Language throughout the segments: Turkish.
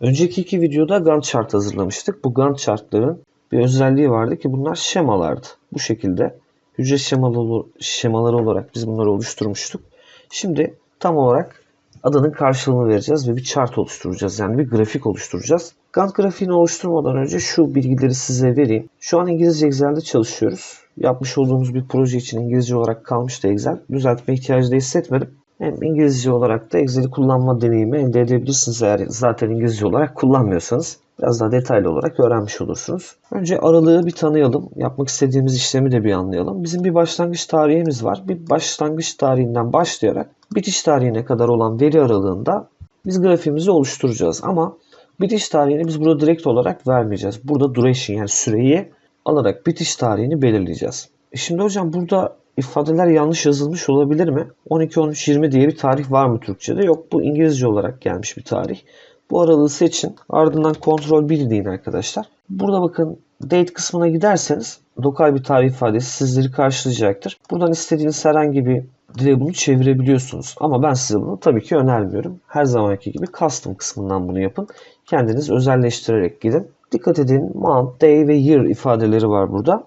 Önceki iki videoda Gantt chart hazırlamıştık. Bu Gantt chartların bir özelliği vardı ki bunlar şemalardı. Bu şekilde hücre şemaları, şemaları olarak biz bunları oluşturmuştuk. Şimdi tam olarak adının karşılığını vereceğiz ve bir chart oluşturacağız. Yani bir grafik oluşturacağız. Gantt grafiğini oluşturmadan önce şu bilgileri size vereyim. Şu an İngilizce Excel'de çalışıyoruz. Yapmış olduğumuz bir proje için İngilizce olarak kalmıştı Excel. Düzeltme ihtiyacı da hissetmedim. Hem İngilizce olarak da Excel'i kullanma deneyimi elde edebilirsiniz eğer zaten İngilizce olarak kullanmıyorsanız. Biraz daha detaylı olarak öğrenmiş olursunuz. Önce aralığı bir tanıyalım. Yapmak istediğimiz işlemi de bir anlayalım. Bizim bir başlangıç tarihimiz var. Bir başlangıç tarihinden başlayarak bitiş tarihine kadar olan veri aralığında biz grafiğimizi oluşturacağız. Ama bitiş tarihini biz burada direkt olarak vermeyeceğiz. Burada duration yani süreyi alarak bitiş tarihini belirleyeceğiz. E şimdi hocam burada ifadeler yanlış yazılmış olabilir mi? 12, 13, 20 diye bir tarih var mı Türkçe'de? Yok bu İngilizce olarak gelmiş bir tarih. Bu aralığı seçin. Ardından kontrol 1 deyin arkadaşlar. Burada bakın date kısmına giderseniz lokal bir tarih ifadesi sizleri karşılayacaktır. Buradan istediğiniz herhangi bir dile bunu çevirebiliyorsunuz. Ama ben size bunu tabii ki önermiyorum. Her zamanki gibi custom kısmından bunu yapın. Kendiniz özelleştirerek gidin. Dikkat edin month, day ve year ifadeleri var burada.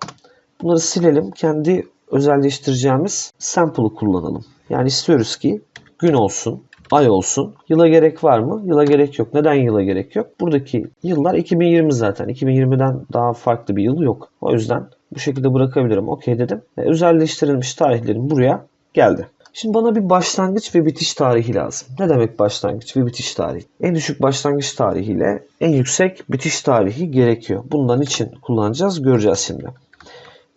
Bunları silelim. Kendi özelleştireceğimiz sample'ı kullanalım. Yani istiyoruz ki gün olsun, ay olsun. Yıla gerek var mı? Yıla gerek yok. Neden yıla gerek yok? Buradaki yıllar 2020 zaten. 2020'den daha farklı bir yıl yok. O yüzden bu şekilde bırakabilirim. Okey dedim. Ve özelleştirilmiş tarihlerim buraya geldi. Şimdi bana bir başlangıç ve bitiş tarihi lazım. Ne demek başlangıç ve bitiş tarihi? En düşük başlangıç tarihiyle en yüksek bitiş tarihi gerekiyor. Bundan için kullanacağız, göreceğiz şimdi.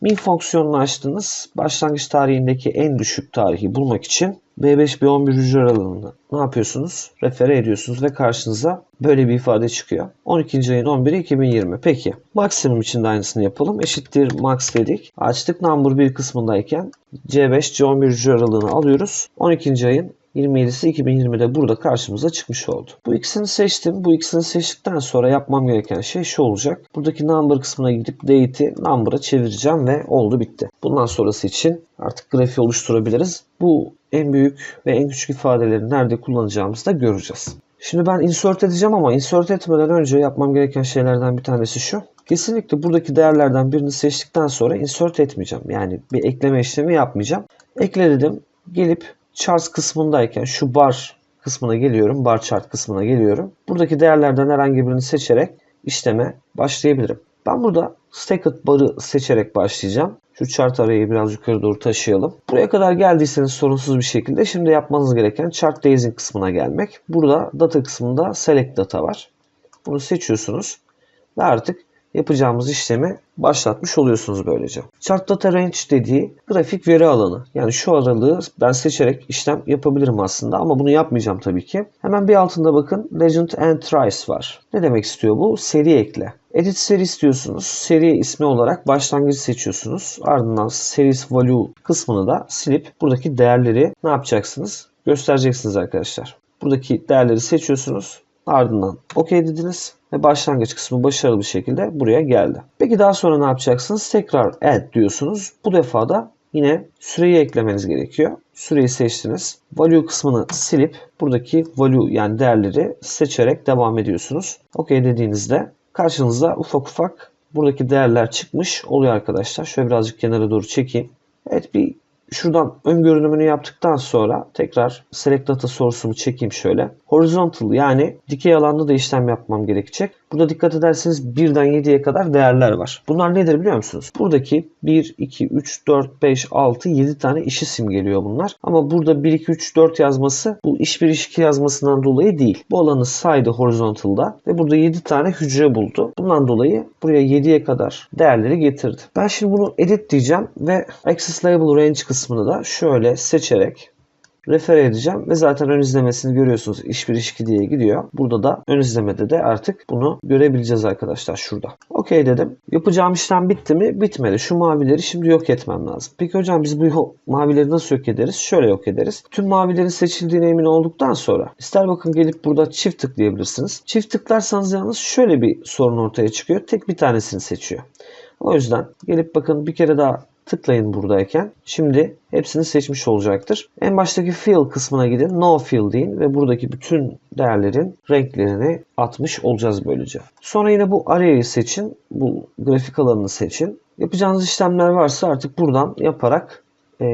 Min fonksiyonunu açtınız. Başlangıç tarihindeki en düşük tarihi bulmak için B5 B11 hücre aralığını ne yapıyorsunuz? Refere ediyorsunuz ve karşınıza böyle bir ifade çıkıyor. 12. ayın 11'i 2020. Peki maksimum için de aynısını yapalım. Eşittir max dedik. Açtık number 1 kısmındayken C5 C11 hücre aralığını alıyoruz. 12. ayın 27'si 2020'de burada karşımıza çıkmış oldu. Bu ikisini seçtim. Bu ikisini seçtikten sonra yapmam gereken şey şu olacak. Buradaki number kısmına gidip date'i number'a çevireceğim ve oldu bitti. Bundan sonrası için artık grafiği oluşturabiliriz. Bu en büyük ve en küçük ifadeleri nerede kullanacağımızı da göreceğiz. Şimdi ben insert edeceğim ama insert etmeden önce yapmam gereken şeylerden bir tanesi şu. Kesinlikle buradaki değerlerden birini seçtikten sonra insert etmeyeceğim. Yani bir ekleme işlemi yapmayacağım. Ekle dedim. Gelip charts kısmındayken şu bar kısmına geliyorum. Bar chart kısmına geliyorum. Buradaki değerlerden herhangi birini seçerek işleme başlayabilirim. Ben burada stacked bar'ı seçerek başlayacağım. Şu chart arayı biraz yukarı doğru taşıyalım. Buraya kadar geldiyseniz sorunsuz bir şekilde şimdi yapmanız gereken chart dazing kısmına gelmek. Burada data kısmında select data var. Bunu seçiyorsunuz ve artık yapacağımız işlemi başlatmış oluyorsunuz böylece. Chart Data Range dediği grafik veri alanı. Yani şu aralığı ben seçerek işlem yapabilirim aslında ama bunu yapmayacağım tabii ki. Hemen bir altında bakın Legend and Trace var. Ne demek istiyor bu? Seri ekle. Edit seri istiyorsunuz. Seri ismi olarak başlangıcı seçiyorsunuz. Ardından series value kısmını da silip buradaki değerleri ne yapacaksınız? Göstereceksiniz arkadaşlar. Buradaki değerleri seçiyorsunuz. Ardından OK dediniz ve başlangıç kısmı başarılı bir şekilde buraya geldi. Peki daha sonra ne yapacaksınız? Tekrar add diyorsunuz. Bu defa da yine süreyi eklemeniz gerekiyor. Süreyi seçtiniz. Value kısmını silip buradaki value yani değerleri seçerek devam ediyorsunuz. OK dediğinizde karşınıza ufak ufak buradaki değerler çıkmış oluyor arkadaşlar. Şöyle birazcık kenara doğru çekeyim. Evet bir Şuradan ön görünümünü yaptıktan sonra tekrar select data source'umu çekeyim şöyle. Horizontal yani dikey alanda da işlem yapmam gerekecek. Burada dikkat ederseniz 1'den 7'ye kadar değerler var. Bunlar nedir biliyor musunuz? Buradaki 1, 2, 3, 4, 5, 6, 7 tane iş isim geliyor bunlar. Ama burada 1, 2, 3, 4 yazması bu iş 1, iş 2 yazmasından dolayı değil. Bu alanı saydı horizontal'da ve burada 7 tane hücre buldu. Bundan dolayı buraya 7'ye kadar değerleri getirdi. Ben şimdi bunu edit diyeceğim ve access label range kısmını da şöyle seçerek refere edeceğim ve zaten ön izlemesini görüyorsunuz. İş bir iş diye gidiyor. Burada da ön izlemede de artık bunu görebileceğiz arkadaşlar şurada. Okey dedim. Yapacağım işlem bitti mi? Bitmedi. Şu mavileri şimdi yok etmem lazım. Peki hocam biz bu mavileri nasıl yok ederiz? Şöyle yok ederiz. Tüm mavilerin seçildiğine emin olduktan sonra ister bakın gelip burada çift tıklayabilirsiniz. Çift tıklarsanız yalnız şöyle bir sorun ortaya çıkıyor. Tek bir tanesini seçiyor. O yüzden gelip bakın bir kere daha tıklayın buradayken. Şimdi hepsini seçmiş olacaktır. En baştaki fill kısmına gidin. No fill deyin ve buradaki bütün değerlerin renklerini atmış olacağız böylece. Sonra yine bu array'i seçin. Bu grafik alanını seçin. Yapacağınız işlemler varsa artık buradan yaparak e,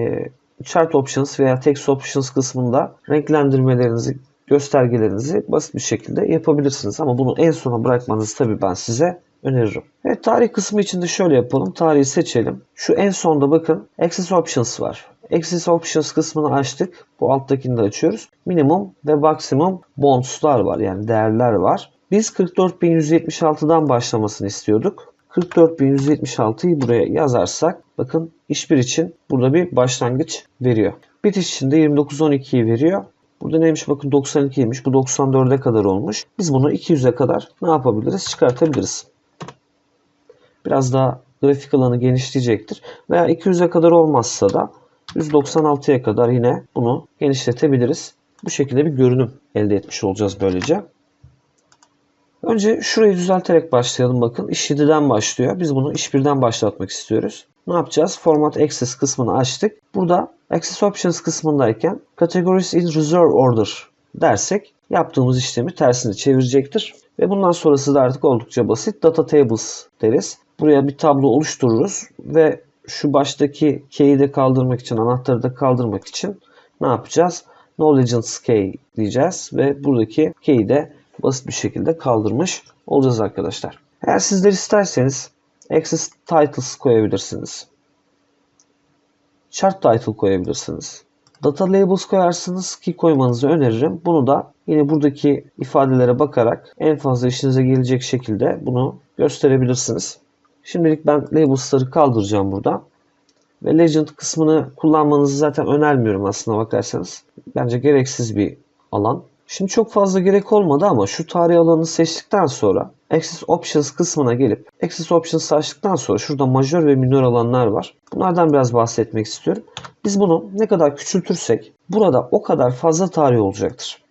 Chart Options veya Text Options kısmında renklendirmelerinizi, göstergelerinizi basit bir şekilde yapabilirsiniz. Ama bunu en sona bırakmanızı tabii ben size öneririm. Evet tarih kısmı için de şöyle yapalım. Tarihi seçelim. Şu en sonda bakın Access Options var. Access Options kısmını açtık. Bu alttakini de açıyoruz. Minimum ve maximum bonds'lar var. Yani değerler var. Biz 44.176'dan başlamasını istiyorduk. 44.176'yı buraya yazarsak bakın iş bir için burada bir başlangıç veriyor. Bitiş için de 29.12'yi veriyor. Burada neymiş bakın 92'ymiş. Bu 94'e kadar olmuş. Biz bunu 200'e kadar ne yapabiliriz? Çıkartabiliriz. Biraz daha grafik alanı genişleyecektir. Veya 200'e kadar olmazsa da 196'ya kadar yine bunu genişletebiliriz. Bu şekilde bir görünüm elde etmiş olacağız böylece. Önce şurayı düzelterek başlayalım bakın. İş 7'den başlıyor. Biz bunu iş 1'den başlatmak istiyoruz. Ne yapacağız? Format Access kısmını açtık. Burada Access Options kısmındayken Categories in Reserve Order dersek yaptığımız işlemi tersini çevirecektir. Ve bundan sonrası da artık oldukça basit. Data Tables deriz. Buraya bir tablo oluştururuz ve şu baştaki key'i de kaldırmak için, anahtarı da kaldırmak için ne yapacağız? No Legends key diyeceğiz ve buradaki key'i de basit bir şekilde kaldırmış olacağız arkadaşlar. Eğer sizler isterseniz Access Titles koyabilirsiniz. Chart Title koyabilirsiniz. Data Labels koyarsınız ki koymanızı öneririm. Bunu da yine buradaki ifadelere bakarak en fazla işinize gelecek şekilde bunu gösterebilirsiniz. Şimdilik ben labels'ları kaldıracağım burada. Ve Legend kısmını kullanmanızı zaten önermiyorum aslına bakarsanız. Bence gereksiz bir alan. Şimdi çok fazla gerek olmadı ama şu tarih alanını seçtikten sonra Access Options kısmına gelip Access Options açtıktan sonra şurada majör ve minör alanlar var. Bunlardan biraz bahsetmek istiyorum. Biz bunu ne kadar küçültürsek burada o kadar fazla tarih olacaktır.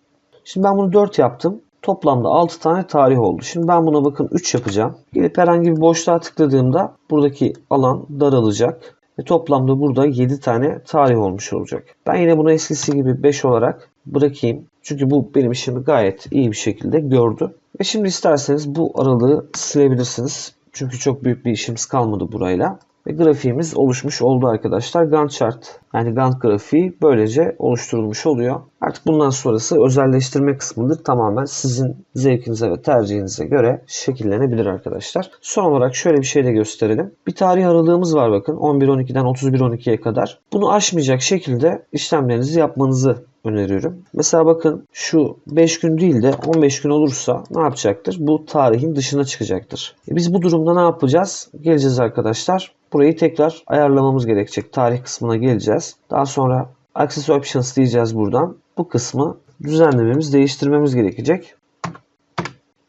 Şimdi ben bunu 4 yaptım. Toplamda 6 tane tarih oldu. Şimdi ben buna bakın 3 yapacağım. Gelip herhangi bir boşluğa tıkladığımda buradaki alan daralacak. Ve toplamda burada 7 tane tarih olmuş olacak. Ben yine bunu eskisi gibi 5 olarak bırakayım. Çünkü bu benim işimi gayet iyi bir şekilde gördü. Ve şimdi isterseniz bu aralığı silebilirsiniz. Çünkü çok büyük bir işimiz kalmadı burayla. Ve grafiğimiz oluşmuş oldu arkadaşlar. Gantt chart yani Gantt grafiği böylece oluşturulmuş oluyor. Artık bundan sonrası özelleştirme kısmıdır. Tamamen sizin zevkinize ve tercihinize göre şekillenebilir arkadaşlar. Son olarak şöyle bir şey de gösterelim. Bir tarih aralığımız var bakın. 11-12'den 31-12'ye kadar. Bunu aşmayacak şekilde işlemlerinizi yapmanızı öneriyorum. Mesela bakın şu 5 gün değil de 15 gün olursa ne yapacaktır? Bu tarihin dışına çıkacaktır. E biz bu durumda ne yapacağız? Geleceğiz arkadaşlar. Burayı tekrar ayarlamamız gerekecek. Tarih kısmına geleceğiz. Daha sonra Access Options diyeceğiz buradan. Bu kısmı düzenlememiz, değiştirmemiz gerekecek.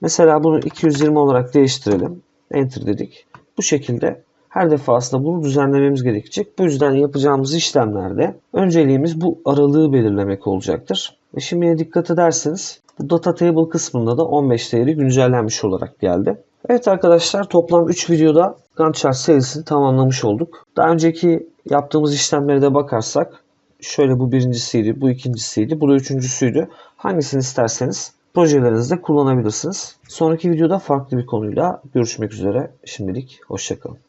Mesela bunu 220 olarak değiştirelim. Enter dedik. Bu şekilde her defasında bunu düzenlememiz gerekecek. Bu yüzden yapacağımız işlemlerde önceliğimiz bu aralığı belirlemek olacaktır. Ve şimdiye dikkat ederseniz bu data table kısmında da 15 değeri güncellenmiş olarak geldi. Evet arkadaşlar toplam 3 videoda Gantt chart serisini tamamlamış olduk. Daha önceki yaptığımız işlemlere de bakarsak şöyle bu birincisiydi, bu ikincisiydi, bu da üçüncüsüydü. Hangisini isterseniz projelerinizde kullanabilirsiniz. Sonraki videoda farklı bir konuyla görüşmek üzere. Şimdilik hoşçakalın.